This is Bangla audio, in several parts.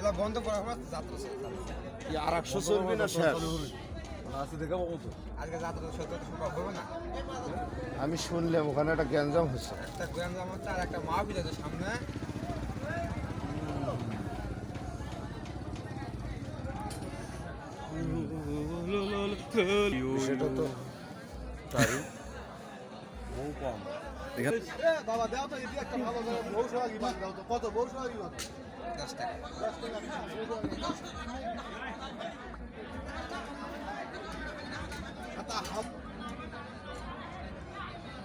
এবার বন্ধ যাত্রা আর একশো চলবি না শেষ? আজকে যাত্রা সত্য সম্ভব হবে না। আমি শুনলাম ওখানে একটা গ্যাঞ্জাম হচ্ছে। একটা গ্রাম হচ্ছে আর একটা মাহফিল আছে সামনে। সেটা তো তাই বহু কম। বাবা দাও তো এটি একটা ভালো বউ সোহাগী বাদ দাও তো। কত? বউ সোহাগী বাদ। দশ টাকা।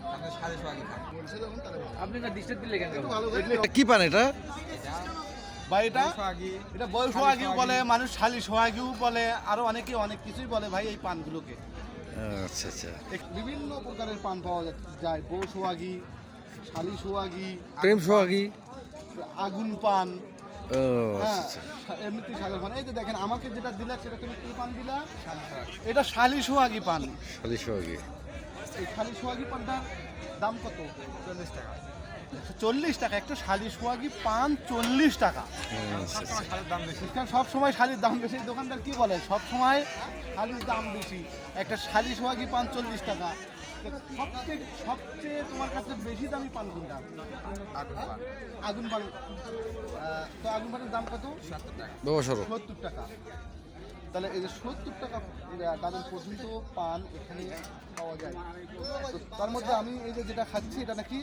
আপনি সাড়ে সোয়াগি খান। আপনি না ডিস্টার্ব দিলে কেন ভালো করে কি পান এটা ভাই এটা সোয়াগি এটা বউ সোহাগীও বলে মানুষ শালি সোহাগীও বলে আরও অনেকে অনেক কিছুই বলে ভাই এই পানগুলোকে। আচ্ছা আচ্ছা। এক- বিভিন্ন প্রকারের পান পাওয়া যায় বউ সোহাগী শালি সোহাগী প্রেম সোহাগী আগুন পান। ও হ্যাঁ আচ্ছা। এমনিতে শালের পান। এই যে দেখেন আমাকে যেটা দিলা সেটা তুমি কি পান দিলা? এটা শালি সোহাগী পান। শালি সোহাগী এই শালি সোহাগী পানটার দাম কত? চল্লিশ টাকা। চল্লিশ টাকা একটা শালি সোহাগী পান চল্লিশ টাকা। সব সময় শালির দাম বেশি। দোকানদার কি বলে? সব সময় শালির দাম বেশি। একটা শালি সোহাগী পান চল্লিশ টাকা। সবচেয়ে সবচেয়ে তোমার কাছে বেশি দামি পান কোনটা? আগুন পান আগুন পান তো আগুন পানের দাম কত? সত্তর টাকা সত্তর টাকা। তাহলে এই যে সত্তর টাকা দামের পর্যন্ত পান এখানে পাওয়া যায়। তার মধ্যে আমি এই যে যেটা খাচ্ছি এটা নাকি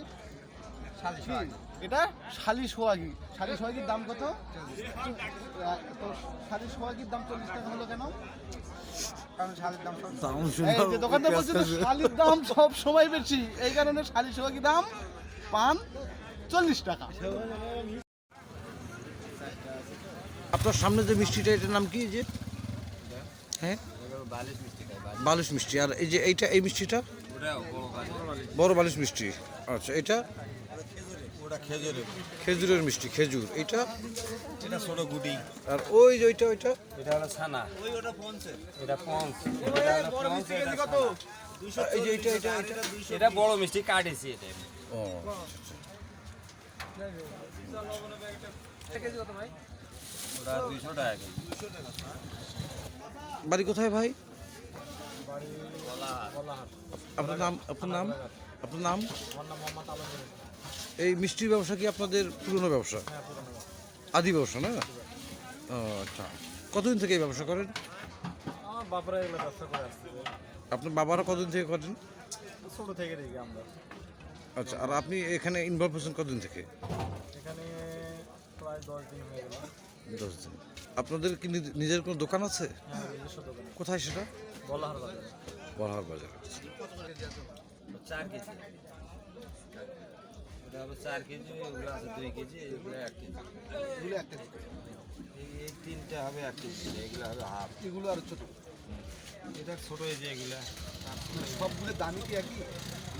কি? এটা? শালি সোহাগি শালি সোহাগির দাম কত? তো শালি সোহাগির দাম চল্লিশ টাকা হলো কেন? কারণ শালের দাম সব দাম এই যে দোকানদার বলছে শালির দাম সব সময় বেশি। এই কারণে শালি সোহাগি দাম পান চল্লিশ টাকা। আপনার সামনে যে মিষ্টিটা এটার নাম কি যে? হ্যাঁ? বালিশ মিষ্টি। খাই বালিশ মিষ্টি আর এই যে এইটা এই মিষ্টিটা? বড় বালিশ। বড় বালিশ মিষ্টি। আচ্ছা এটা? ওটা খেজুরের খেজুরের মিষ্টি খেজুর। এইটা? এটা ছোট গুটি। আর ওই যে ওইটা ওইটা? এটা হলো ছানা। ওই ওটা এটা পঞ্চ এটা হলো পঞ্চ এটা কত এই যে এটা এটা এটা বড় মিষ্টি কাটেছি এটা। ও। ওটা দুইশো টাকা কেজি। বাড়ি কোথায় ভাই? আপনার নাম আপনার নাম? আপনার নাম? এই মিষ্টির ব্যবসা কি আপনাদের পুরনো ব্যবসা? আদি ব্যবসা না? ও, আচ্ছা। কতদিন থেকে এই ব্যবসা করেন? আমার এগুলো ব্যবসা করে আপনার বাবারা কতদিন থেকে করেন? ছোট থেকে দেখি আমরা। আচ্ছা আর আপনি এখানে ইনভলভ হয়েছেন কতদিন থেকে? এখানে প্রায় দশ দিন হয়ে গেল। দশ দিন। আপনাদের কি নিজ- নিজের কোনো দোকান আছে? হ্যাঁ কোথায় সেটা? বলাহার বাজারে। বলহার বাজার চার কেজি হলো চার কেজি ওগুলো আছে দুই কেজি এগুলো এক কেজি। এগুলো একটা এই- এই তিনটা হবে এক কেজি এগুলো হবে হাফ এগুলো আর ছোট। এটা ছোট এই যে এগুলা। সবগুলো দামি কি একই?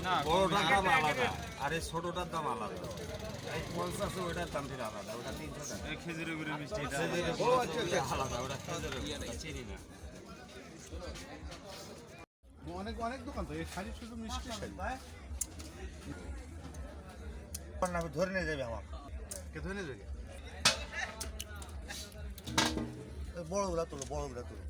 না বড়টার দাম আলাদা। আর এই ছোটটার দাম আলাদা। এই পঞ্চাশ ওটার দাম ফির আলাদা ওটা তিনশো টাকা। খেজুরের গুড়ি মিষ্টি এটা আলাদা। ওটা খেজুরের চিনি না। অনেক অনেক দোকান তো এই শাড়ি শুধু মিষ্টি শাড়ি। ধরে নিয়ে যাবে আমার। কে ধরে নিয়ে যাবে? বড়গুলা তোলো বড়গুলা তোলো।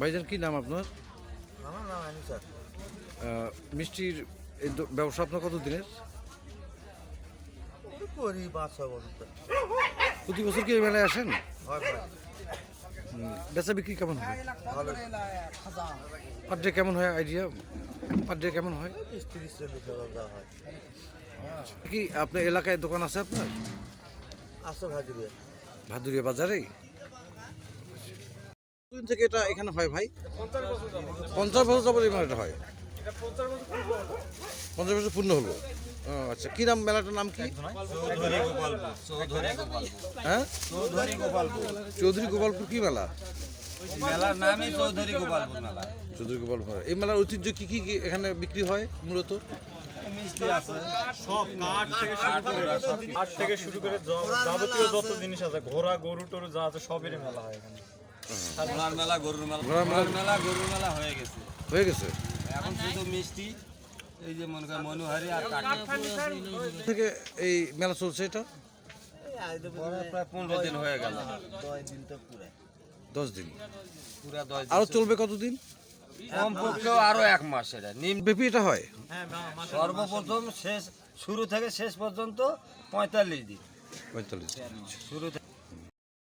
ভাইজান কি নাম আপনার? আমার নাম আনি স্যার মিষ্টির এই ব্যবসা আপনার কত দিনের করি পাঁচ ছয় বছর। প্রতি বছর কি এই মেলায় আসেন? হয়। বেচা বিক্রি কেমন হয়? পার ডে কেমন হয় আইডিয়া পার ডে কেমন হয়? কি আপনার এলাকায় দোকান আছে আপনার? আসো ভাজুরিয়া ভাদুরিয়া বাজারেই? কতদিন থেকে এটা এখানে হয় ভাই? পঞ্চাশ বছর যাবত এই মেলাটা হয়। পঞ্চাশ বছর পূর্ণ হলো। আচ্ছা কি নাম মেলাটার নাম কি? চৌধুরী গোপালপুর হ্যাঁ? চৌধুরী গোপালপুর চৌধুরী গোপালপুর কি মেলা? মেলার নামই চৌধুরী গোপালপুর মেলা। চৌধুরী গোপালপুর এই মেলার ঐতিহ্য কি কি এখানে বিক্রি হয় মূলত? থেকে শুরু করে যাবতীয় যত জিনিস আছে ঘোড়া গরু টরু যা আছে সবেরই মেলা হয় এখানে মেলা গরুর মেলা। ঘোড়ার মেলা- ঘোড়ার মেলা গরুর মেলা হয়ে গেছে। হয়ে গেছে? এখন শুধু মিষ্টি এই যে মনে করেন মনোহারি আর থেকে এই মেলা চলছে এটা? প্রায় পনেরো দিন হয়ে গেল। দশ দিন পুরা। আরও চলবে কতদিন? কমপক্ষেও আরও এক মাস এটা। নিম ব্যাপী এটা হয়? সর্বপ্রথম শেষ শুরু থেকে শেষ পর্যন্ত পঁয়তাল্লিশ দিন। পঁয়তাল্লিশ শুরু থেকে